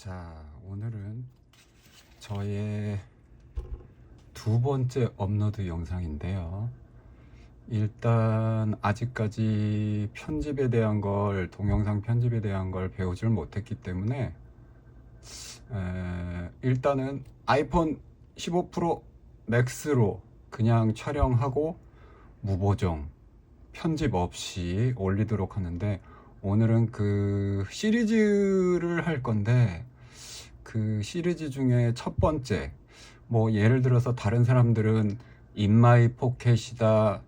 자, 오늘은 저의 두 번째 업로드 영상인데요. 일단 아직까지 편집에 대한 걸, 동영상 편집에 대한 걸 배우질 못했기 때문에 에, 일단은 아이폰 15 프로 맥스로 그냥 촬영하고 무보정 편집 없이 올리도록 하는데 오늘은 그 시리즈를 할 건데 그 시리즈 중에 첫 번째 뭐 예를 들어서 다른 사람들은 In My Pocket이다.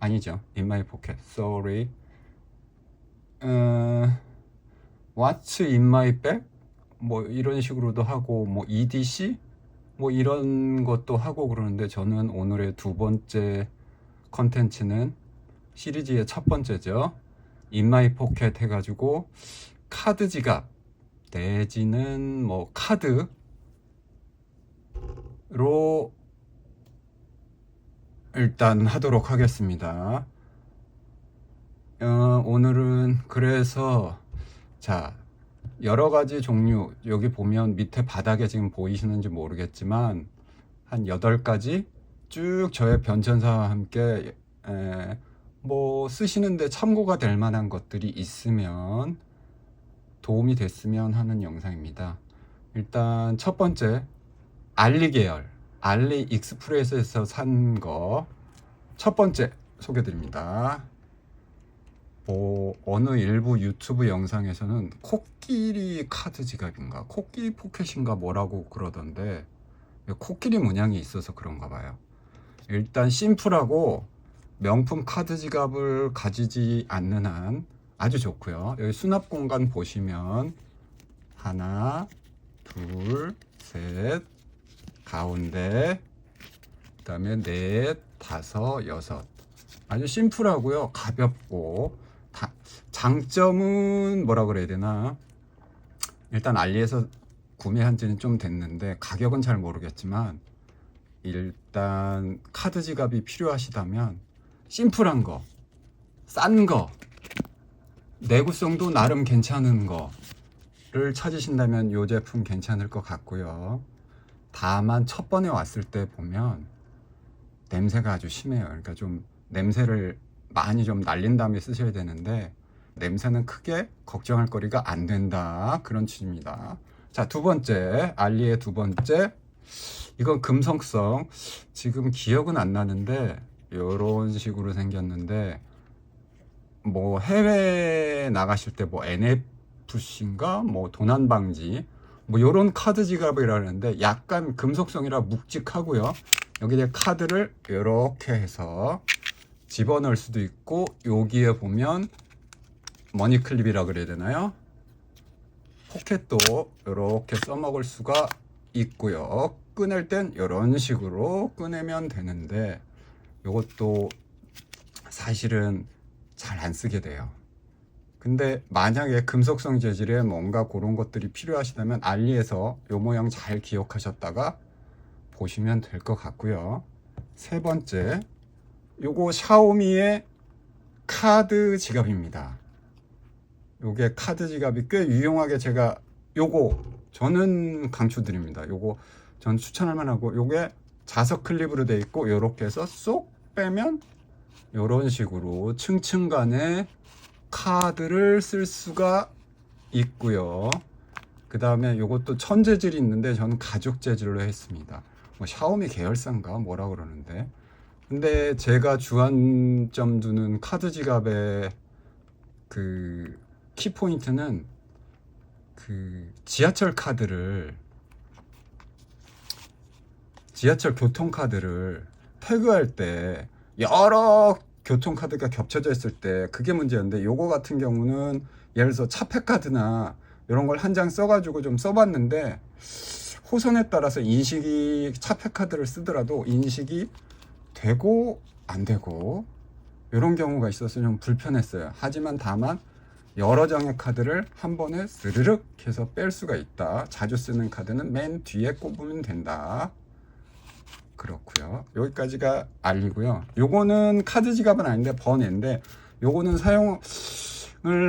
아니죠. In My Pocket. Sorry. 어, What's in my bag? 뭐 이런 식으로도 하고 뭐 EDC 뭐 이런 것도 하고 그러는데 저는 오늘의 두 번째 컨텐츠는 시리즈의 첫 번째죠. 인마이 포켓 해가지고 카드 지갑 내지는 뭐 카드로 일단 하도록 하겠습니다. 어, 오늘은 그래서 자 여러 가지 종류 여기 보면 밑에 바닥에 지금 보이시는지 모르겠지만 한 8가지 쭉 저의 변천사와 함께 에, 뭐 쓰시는데 참고가 될 만한 것들이 있으면 도움이 됐으면 하는 영상입니다. 일단 첫 번째 알리 계열 알리 익스프레스에서 산 거 첫 번째 소개드립니다. 뭐 어느 일부 유튜브 영상에서는 코끼리 카드 지갑인가 코끼리 포켓인가 뭐라고 그러던데 코끼리 문양이 있어서 그런가 봐요. 일단 심플하고 명품 카드 지갑을 가지지 않는 한 아주 좋고요. 여기 수납 공간 보시면 하나, 둘, 셋, 가운데, 그 다음에 넷, 다섯, 여섯. 아주 심플하고요. 가볍고 다, 장점은 뭐라 그래야 되나? 일단 알리에서 구매한 지는 좀 됐는데 가격은 잘 모르겠지만 일단 카드 지갑이 필요하시다면 심플한 거, 싼 거, 내구성도 나름 괜찮은 거를 찾으신다면 이 제품 괜찮을 것 같고요. 다만 첫 번에 왔을 때 보면 냄새가 아주 심해요. 그러니까 좀 냄새를 많이 좀 날린 다음에 쓰셔야 되는데 냄새는 크게 걱정할 거리가 안 된다. 그런 취지입니다. 자, 두 번째, 알리의 두 번째. 이건 금성성. 지금 기억은 안 나는데 이런 식으로 생겼는데 뭐 해외 나가실 때 뭐 NFC인가 뭐 도난 방지 뭐 요런 카드 지갑이라는데 약간 금속성이라 묵직하고요. 여기에 카드를 이렇게 해서 집어넣을 수도 있고 여기에 보면 머니클립이라 그래야 되나요? 포켓도 이렇게 써먹을 수가 있고요. 꺼낼 땐 이런 식으로 꺼내면 되는데 이것도 사실은 잘 안 쓰게 돼요. 근데 만약에 금속성 재질에 뭔가 그런 것들이 필요하시다면 알리에서 요 모양 잘 기억하셨다가 보시면 될 것 같고요. 세 번째, 요거 샤오미의 카드 지갑입니다. 요게 카드 지갑이 꽤 유용하게 제가 요거 저는 강추드립니다. 요거 전 추천할 만하고 요게 자석 클립으로 돼 있고 요렇게 해서 쏙 빼면 요런 식으로 층층 간에 카드를 쓸 수가 있고요. 그 다음에 요것도 천재질이 있는데 저는 가죽 재질로 했습니다. 뭐 샤오미 계열사인가 뭐라 그러는데 근데 제가 주안점 두는 카드 지갑의 그 키포인트는 그 지하철 카드를 지하철 교통카드를 태그할 때 여러 교통카드가 겹쳐져 있을 때 그게 문제였는데 요거 같은 경우는 예를 들어서 차폐카드나 이런 걸 한 장 써가지고 좀 써봤는데 호선에 따라서 인식이 차폐카드를 쓰더라도 인식이 되고 안 되고 이런 경우가 있어서 좀 불편했어요. 하지만 다만 여러 장의 카드를 한 번에 스르륵 해서 뺄 수가 있다. 자주 쓰는 카드는 맨 뒤에 꼽으면 된다. 그렇고요. 여기까지가 알리고요. 요거는 카드 지갑은 아닌데 번외인데 요거는 사용을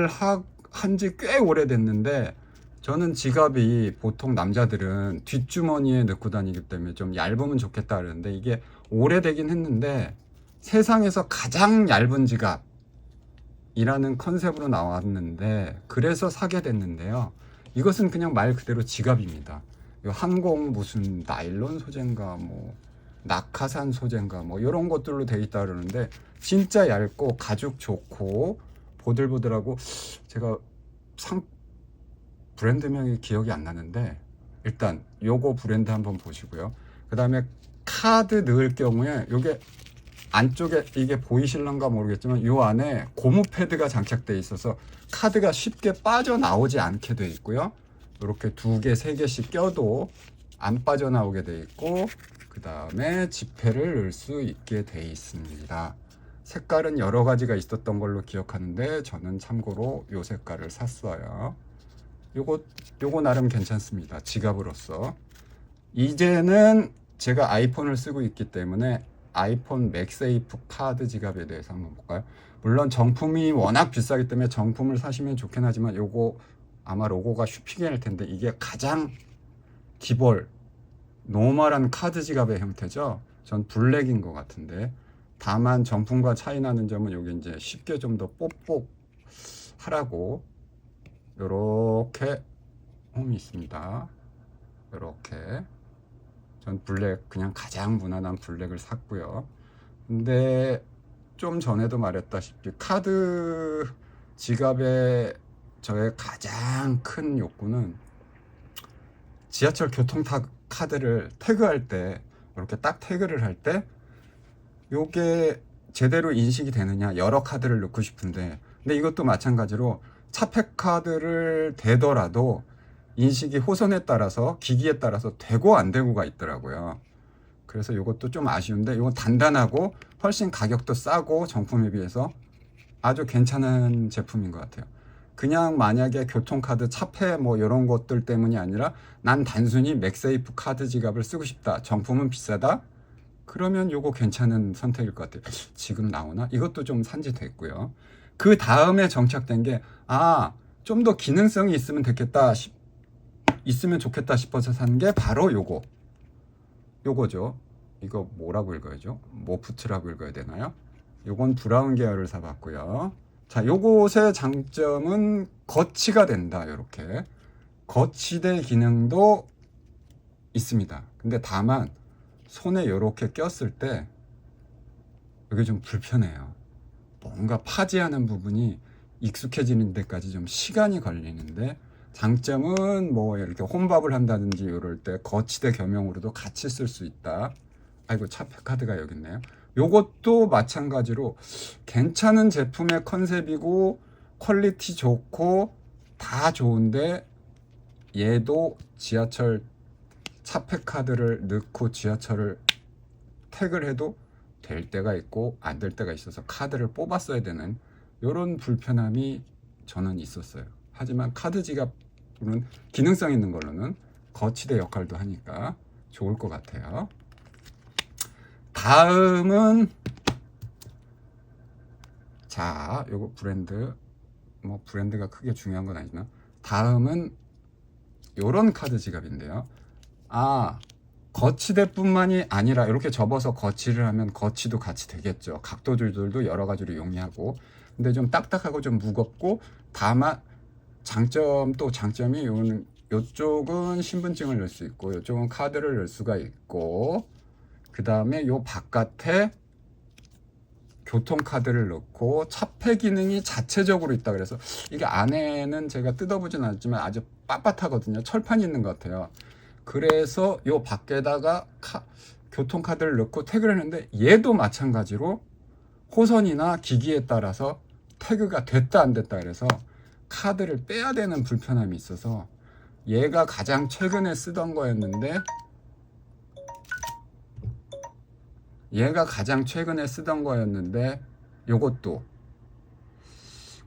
한 지 꽤 오래됐는데 저는 지갑이 보통 남자들은 뒷주머니에 넣고 다니기 때문에 좀 얇으면 좋겠다 그러는데 이게 오래되긴 했는데 세상에서 가장 얇은 지갑이라는 컨셉으로 나왔는데 그래서 사게 됐는데요. 이것은 그냥 말 그대로 지갑입니다. 이 항공 무슨 나일론 소재인가 뭐 낙하산 소재인가 뭐 이런 것들로 돼 있다 그러는데 진짜 얇고 가죽 좋고 보들보들하고 제가 상 브랜드명이 기억이 안 나는데 일단 요거 브랜드 한번 보시고요. 그 다음에 카드 넣을 경우에 요게 안쪽에 이게 보이실런가 모르겠지만 요 안에 고무 패드가 장착돼 있어서 카드가 쉽게 빠져나오지 않게 돼 있고요. 이렇게 두 개, 세 개씩 껴도 안 빠져나오게 돼 있고 그 다음에 지폐를 넣을 수 있게 돼 있습니다. 색깔은 여러 가지가 있었던 걸로 기억하는데 저는 참고로 요 색깔을 샀어요. 요거 요거 나름 괜찮습니다. 지갑으로서. 이제는 제가 아이폰을 쓰고 있기 때문에 아이폰 맥세이프 카드 지갑에 대해서 한번 볼까요? 물론 정품이 워낙 비싸기 때문에 정품을 사시면 좋긴 하지만 요거 아마 로고가 슈핑일 텐데 이게 가장 기본 노멀한 카드 지갑의 형태죠. 전 블랙인 것 같은데 다만 정품과 차이 나는 점은 여기 이제 쉽게 좀더 뽁뽁 하라고 요렇게 홈이 있습니다. 요렇게 전 블랙 그냥 가장 무난한 블랙을 샀고요. 근데 좀 전에도 말했다시피 카드 지갑의 저의 가장 큰 욕구는 지하철 교통 타 카드를 태그할 때 이렇게 딱 태그를 할 때 요게 제대로 인식이 되느냐 여러 카드를 넣고 싶은데 근데 이것도 마찬가지로 차폐 카드를 대더라도 인식이 호선에 따라서 기기에 따라서 되고 안 되고가 있더라고요. 그래서 이것도 좀 아쉬운데 이건 단단하고 훨씬 가격도 싸고 정품에 비해서 아주 괜찮은 제품인 것 같아요. 그냥 만약에 교통카드 차폐 뭐 이런 것들 때문이 아니라 난 단순히 맥세이프 카드 지갑을 쓰고 싶다. 정품은 비싸다. 그러면 요거 괜찮은 선택일 것 같아요. 지금 나오나? 이것도 좀 산지됐고요. 그 다음에 정착된 게, 아, 좀 더 기능성이 있으면 됐겠다, 싶, 있으면 좋겠다 싶어서 산 게 바로 요거. 요거죠. 이거 뭐라고 읽어야죠? 모프트라고 읽어야 되나요? 요건 브라운 계열을 사봤고요. 자, 요것의 장점은 거치가 된다, 요렇게. 거치대 기능도 있습니다. 근데 다만, 손에 요렇게 꼈을 때, 이게 좀 불편해요. 뭔가 파지하는 부분이 익숙해지는 데까지 좀 시간이 걸리는데, 장점은 뭐 이렇게 혼밥을 한다든지 이럴 때 거치대 겸용으로도 같이 쓸 수 있다. 아이고 차폐 카드가 여기 있네요. 요것도 마찬가지로 괜찮은 제품의 컨셉이고 퀄리티 좋고 다 좋은데 얘도 지하철 차폐 카드를 넣고 지하철을 태그를 해도 될 때가 있고 안 될 때가 있어서 카드를 뽑았어야 되는 이런 불편함이 저는 있었어요. 하지만 카드 지갑은 기능성 있는 걸로는 거치대 역할도 하니까 좋을 것 같아요. 다음은 자, 요거 브랜드 뭐 브랜드가 크게 중요한 건 아니지만 다음은 요런 카드 지갑인데요. 아, 거치대뿐만이 아니라 이렇게 접어서 거치를 하면 거치도 같이 되겠죠. 각도 조절도 여러 가지로 용이하고 근데 좀 딱딱하고 좀 무겁고 다만 장점 또 장점이 요는 요쪽은 신분증을 넣을 수 있고 요쪽은 카드를 넣을 수가 있고 그 다음에 요 바깥에 교통카드를 넣고 차폐 기능이 자체적으로 있다 그래서 이게 안에는 제가 뜯어보진 않았지만 아주 빳빳하거든요. 철판이 있는 것 같아요. 그래서 요 밖에다가 카, 교통카드를 넣고 태그를 했는데 얘도 마찬가지로 호선이나 기기에 따라서 태그가 됐다 안 됐다 그래서 카드를 빼야 되는 불편함이 있어서 얘가 가장 최근에 쓰던 거였는데 얘가 가장 최근에 쓰던 거였는데 요것도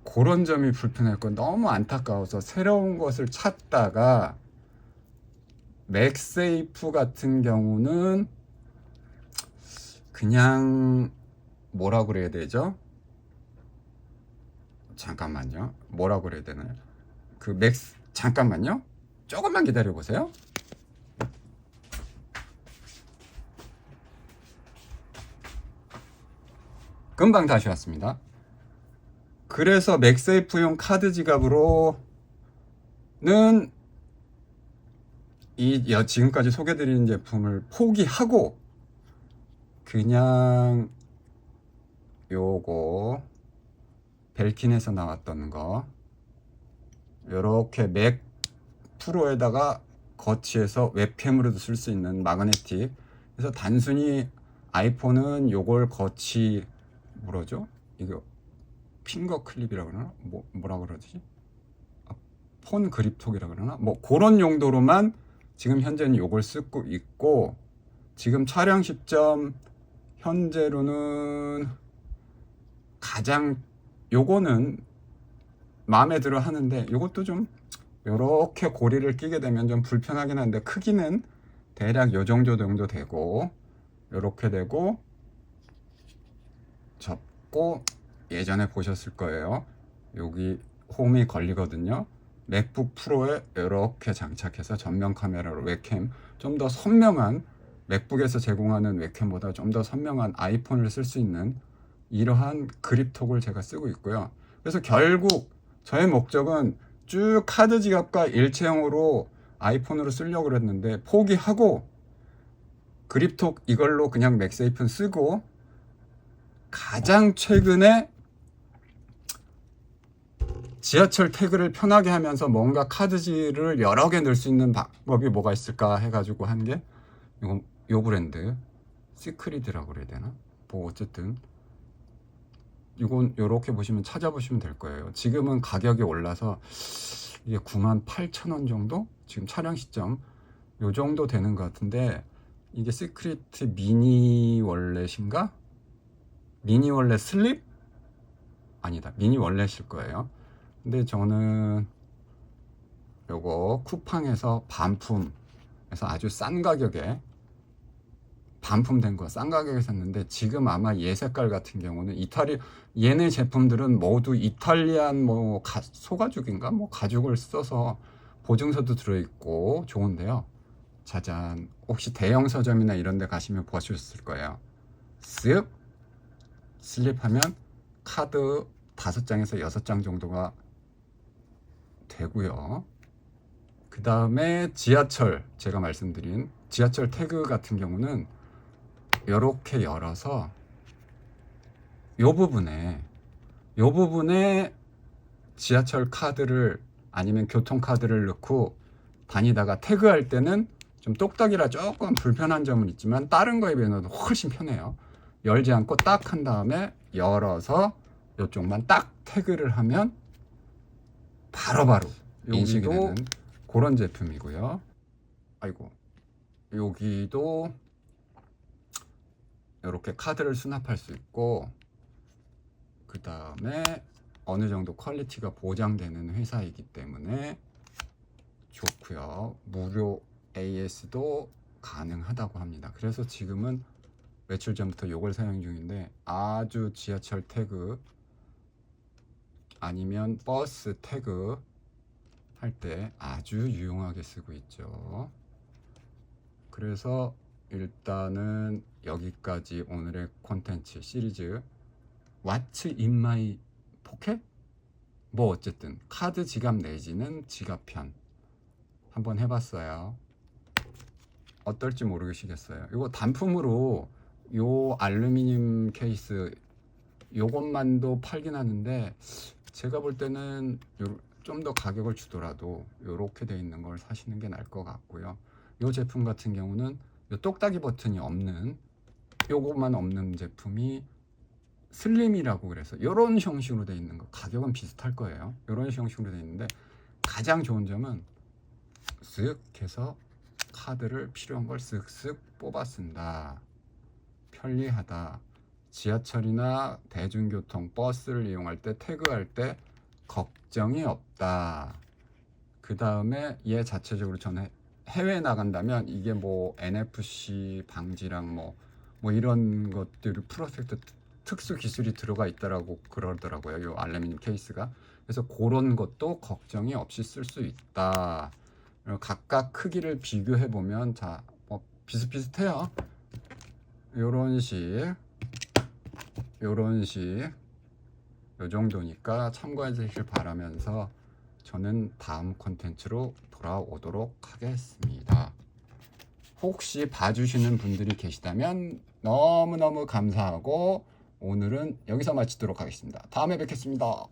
그런 점이 불편했고 너무 안타까워서 새로운 것을 찾다가 맥세이프 같은 경우는 그냥 뭐라 그래야 되죠? 잠깐만요. 뭐라 그래야 되나요? 그 맥스 잠깐만요. 조금만 기다려 보세요. 금방 다시 왔습니다. 그래서 맥세이프용 카드 지갑으로는 이 여- 지금까지 소개드린 제품을 포기하고 그냥 요거 벨킨에서 나왔던 거 요렇게 맥 프로에다가 거치해서 웹캠으로도 쓸 수 있는 마그네틱 그래서 단순히 아이폰은 요걸 거치 뭐라죠? 이거 핑거 클립이라 그러나? 뭐, 뭐라 그러지? 아, 폰 그립톡이라 그러나? 뭐 그런 용도로만 지금 현재는 요걸 쓰고 있고 지금 촬영 시점 현재로는 가장 요거는 마음에 들어 하는데 요것도 좀 요렇게 고리를 끼게 되면 좀 불편하긴 한데 크기는 대략 요 정도 정도 되고 요렇게 되고 접고 예전에 보셨을 거예요. 여기 홈이 걸리거든요. 맥북 프로에 이렇게 장착해서 전면 카메라로 웹캠 좀 더 선명한 맥북에서 제공하는 웹캠보다 좀 더 선명한 아이폰을 쓸 수 있는 이러한 그립톡을 제가 쓰고 있고요. 그래서 결국 저의 목적은 쭉 카드 지갑과 일체형으로 아이폰으로 쓰려고 그랬는데 포기하고 그립톡 이걸로 그냥 맥세이프는 쓰고 가장 최근에 지하철 태그를 편하게 하면서 뭔가 카드지를 여러 개 넣을 수 있는 방법이 뭐가 있을까 해가지고 한 게 이건 요 브랜드 시크리드라고 그래야 되나? 뭐 어쨌든 이건 요렇게 보시면 찾아보시면 될 거예요. 지금은 가격이 올라서 이게 9만 8천 원 정도? 지금 촬영 시점 요 정도 되는 것 같은데 이게 시크리트 미니 월렛인가? 미니 월렛 슬립? 아니다. 미니 월렛일 거예요. 근데 저는 요거 쿠팡에서 반품에서 아주 싼 가격에 반품된 거 싼 가격에 샀는데 지금 아마 얘 색깔 같은 경우는 이탈리 얘네 제품들은 모두 이탈리안 뭐 가, 소가죽인가 뭐 가죽을 써서 보증서도 들어있고 좋은데요. 짜잔 혹시 대형 서점이나 이런 데 가시면 보셨을 거예요. 쓱 슬립하면 카드 다섯 장에서 여섯 장 정도가 되고요. 그 다음에 지하철 제가 말씀드린 지하철 태그 같은 경우는 이렇게 열어서 요 부분에 요 부분에 지하철 카드를 아니면 교통 카드를 넣고 다니다가 태그할 때는 좀 똑딱이라 조금 불편한 점은 있지만 다른 거에 비해서는 훨씬 편해요. 열지 않고 딱 한 다음에 열어서 이쪽만 딱 태그를 하면 바로바로 인식이 되는 그런 제품이고요. 아이고 여기도 이렇게 카드를 수납할 수 있고 그 다음에 어느 정도 퀄리티가 보장되는 회사이기 때문에 좋고요. 무료 AS도 가능하다고 합니다. 그래서 지금은 며칠 전부터 이걸 사용 중인데 아주 지하철 태그 아니면 버스 태그 할 때 아주 유용하게 쓰고 있죠. 그래서 일단은 여기까지 오늘의 콘텐츠 시리즈 왓츠 인마이 포켓? 뭐 어쨌든 카드 지갑 내지는 지갑편 한번 해봤어요. 어떨지 모르겠어요. 이거 단품으로 요 알루미늄 케이스 요것만도 팔긴 하는데 제가 볼 때는 좀 더 가격을 주더라도 요렇게 돼 있는 걸 사시는 게 나을 것 같고요. 요 제품 같은 경우는 요 똑딱이 버튼이 없는 요것만 없는 제품이 슬림이라고 그래서 요런 형식으로 돼 있는 거 가격은 비슷할 거예요. 요런 형식으로 돼 있는데 가장 좋은 점은 쓱 해서 카드를 필요한 걸 쓱쓱 뽑아 쓴다. 편리하다. 지하철이나 대중교통, 버스를 이용할 때 태그할 때 걱정이 없다. 그 다음에 얘 자체적으로 저는 해외 나간다면 이게 뭐 NFC 방지랑 뭐, 뭐 이런 것들을 프로젝트 특수 기술이 들어가 있다라고 그러더라고요. 요 알루미늄 케이스가. 그래서 그런 것도 걱정이 없이 쓸 수 있다. 각각 크기를 비교해 보면 자, 뭐 비슷비슷해요. 요런 식, 요런 식, 요 정도니까 참고해 주시길 바라면서 저는 다음 콘텐츠로 돌아오도록 하겠습니다. 혹시 봐주시는 분들이 계시다면 너무너무 감사하고 오늘은 여기서 마치도록 하겠습니다. 다음에 뵙겠습니다.